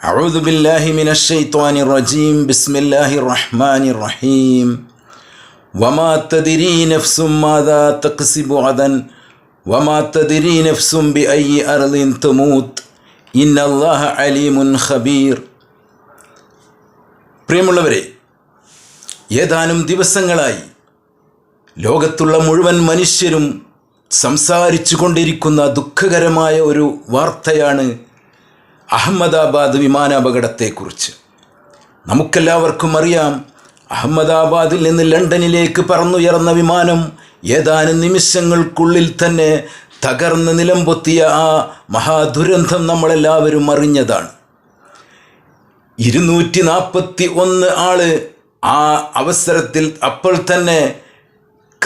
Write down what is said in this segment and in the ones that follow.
أعوذ بالله من الشيطان الرجيم بسم الله الرحمن الرحيم وما تدري نفس ماذا تكسب غدا وما تدري نفس بأي أرض تموت إن الله عليم خبير പ്രിയമുള്ളവരെ ഏതാനും ദിവസങ്ങളായി ലോകത്തുള്ള മുഴുവൻ മനുഷ്യരും സംസാരിച്ചു കൊണ്ടിരിക്കുന്ന ദുഃഖകരമായ ഒരു വാർത്തയാണ് അഹമ്മദാബാദ് വിമാനാപകടത്തെക്കുറിച്ച്. നമുക്കെല്ലാവർക്കും അറിയാം അഹമ്മദാബാദിൽ നിന്ന് ലണ്ടനിലേക്ക് പറന്നുയർന്ന വിമാനം ഏതാനും നിമിഷങ്ങൾക്കുള്ളിൽ തന്നെ തകർന്ന് നിലംപൊത്തിയ ആ മഹാദുരന്തം നമ്മളെല്ലാവരും അറിഞ്ഞതാണ്. ഇരുന്നൂറ്റി നാൽപ്പത്തി ഒന്ന് ആൾ ആ അവസരത്തിൽ അപ്പോൾ തന്നെ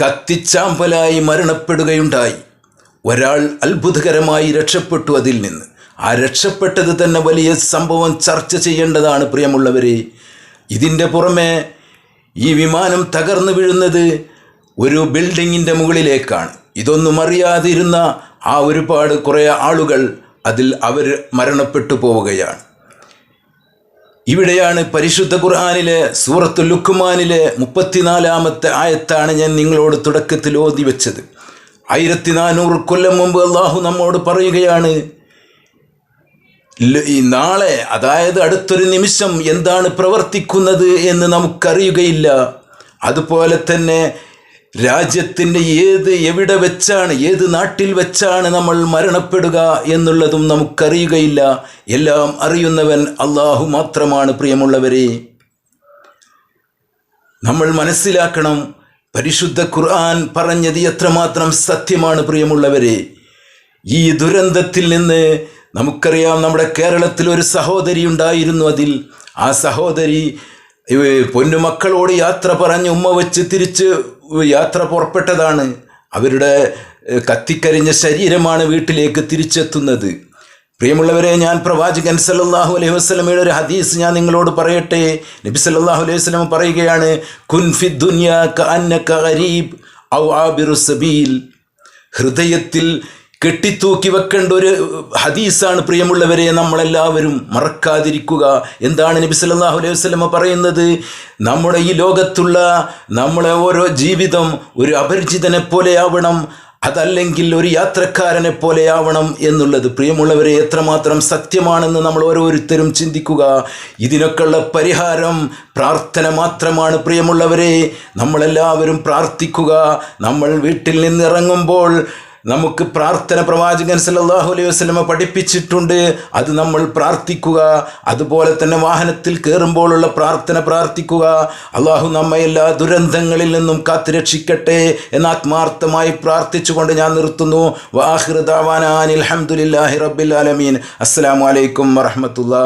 കത്തിച്ചാമ്പലായി മരണപ്പെടുകയുണ്ടായി. ഒരാൾ അത്ഭുതകരമായി രക്ഷപ്പെട്ടു അതിൽ നിന്ന്. ആ രക്ഷപ്പെട്ടത് തന്നെ വലിയ സംഭവം ചർച്ച ചെയ്യേണ്ടതാണ് പ്രിയമുള്ളവരെ. ഇതിന്റെ പുറമെ ഈ വിമാനം തകർന്നു വീഴുന്നത് ഒരു ബിൽഡിങ്ങിന്റെ മുകളിലേക്കാണ്. ഇതൊന്നും അറിയാതിരുന്ന ആ ഒരുപാട് കുറേ ആളുകൾ അതിൽ അവർ മരണപ്പെട്ടു പോവുകയാണ്. ഇവിടെയാണ് പരിശുദ്ധ ഖുർആാനിലെ സൂറത്ത് ലുക്കുമാനിലെ മുപ്പത്തിനാലാമത്തെ ആയത്താണ് ഞാൻ നിങ്ങളോട് തുടക്കത്തിൽ ഓതി വെച്ചത് ആയിരത്തി നാനൂറ് കൊല്ലം മുമ്പ് അള്ളാഹു നമ്മോട് പറയുകയാണ് ഈ നാളെ അതായത് അടുത്തൊരു നിമിഷം എന്താണ് പ്രവർത്തിക്കുന്നത് എന്ന് നമുക്കറിയുകയില്ല. അതുപോലെ തന്നെ രാജ്യത്തിന്റെ ഏത് എവിടെ വെച്ചാണ് ഏത് നാട്ടിൽ വെച്ചാണ് നമ്മൾ മരണപ്പെടുക എന്നുള്ളതും നമുക്കറിയുകയില്ല. എല്ലാം അറിയുന്നവൻ അള്ളാഹു മാത്രമാണ് പ്രിയമുള്ളവരെ. നമ്മൾ മനസ്സിലാക്കണം പരിശുദ്ധ ഖുർആൻ പറഞ്ഞത് എത്രമാത്രം സത്യമാണ് പ്രിയമുള്ളവരെ. ഈ ദുരന്തത്തിൽ നിന്ന് നമുക്കറിയാം നമ്മുടെ കേരളത്തിൽ ഒരു സഹോദരി ഉണ്ടായിരുന്നു അതിൽ. ആ സഹോദരി പൊന്നു പൊന്നുമക്കളോട് യാത്ര പറഞ്ഞ് ഉമ്മ വെച്ച് തിരിച്ച് യാത്ര പുറപ്പെട്ടതാണ്. അവരുടെ കത്തിക്കരിഞ്ഞ ശരീരമാണ് വീട്ടിലേക്ക് തിരിച്ചെത്തുന്നത്. പ്രിയമുള്ളവരെ ഞാൻ പ്രവാചകൻ സല്ലല്ലാഹു അലൈഹി വസ്ലമയുടെ ഒരു ഹദീസ് ഞാൻ നിങ്ങളോട് പറയട്ടെ. നബി സല്ലല്ലാഹു അലൈഹി വസ്ലം പറയുകയാണ് കുൻഫി ദുനിയാ ഹൃദയത്തിൽ കെട്ടിത്തൂക്കി വെക്കേണ്ട ഒരു ഹദീസാണ് പ്രിയമുള്ളവരെ നമ്മളെല്ലാവരും മറക്കാതിരിക്കുക. എന്താണ് നബി സല്ലല്ലാഹു അലൈഹി വസല്ലമ പറയുന്നത്? നമ്മുടെ ഈ ലോകത്തുള്ള നമ്മളെ ഓരോ ജീവിതം ഒരു അപരിചിതനെ പോലെയാവണം അതല്ലെങ്കിൽ ഒരു യാത്രക്കാരനെ പോലെയാവണം എന്നുള്ളത് പ്രിയമുള്ളവരെ എത്രമാത്രം സത്യമാണെന്ന് നമ്മൾ ഓരോരുത്തരും ചിന്തിക്കുക. ഇതിനൊക്കെയുള്ള പരിഹാരം പ്രാർത്ഥന മാത്രമാണ് പ്രിയമുള്ളവരെ. നമ്മളെല്ലാവരും പ്രാർത്ഥിക്കുക. നമ്മൾ വീട്ടിൽ നിന്നിറങ്ങുമ്പോൾ നമുക്ക് പ്രാർത്ഥന പ്രവാചകൻ സല്ലല്ലാഹു അലൈഹി വസ്ലമ പഠിപ്പിച്ചിട്ടുണ്ട്. അത് നമ്മൾ പ്രാർത്ഥിക്കുക. അതുപോലെ തന്നെ വാഹനത്തിൽ കയറുമ്പോഴുള്ള പ്രാർത്ഥന പ്രാർത്ഥിക്കുക. അള്ളാഹു നമ്മെ എല്ലാ ദുരന്തങ്ങളിൽ നിന്നും കാത്തുരക്ഷിക്കട്ടെ എന്ന് ആത്മാർത്ഥമായി പ്രാർത്ഥിച്ചുകൊണ്ട് ഞാൻ നിർത്തുന്നു. വാഹിർ ദാവാനാൻ അൽഹംദുലില്ലാഹി റബ്ബിൽ ആലമീൻ. അസ്സലാമു അലൈക്കും വറഹ്മത്തുള്ളാഹി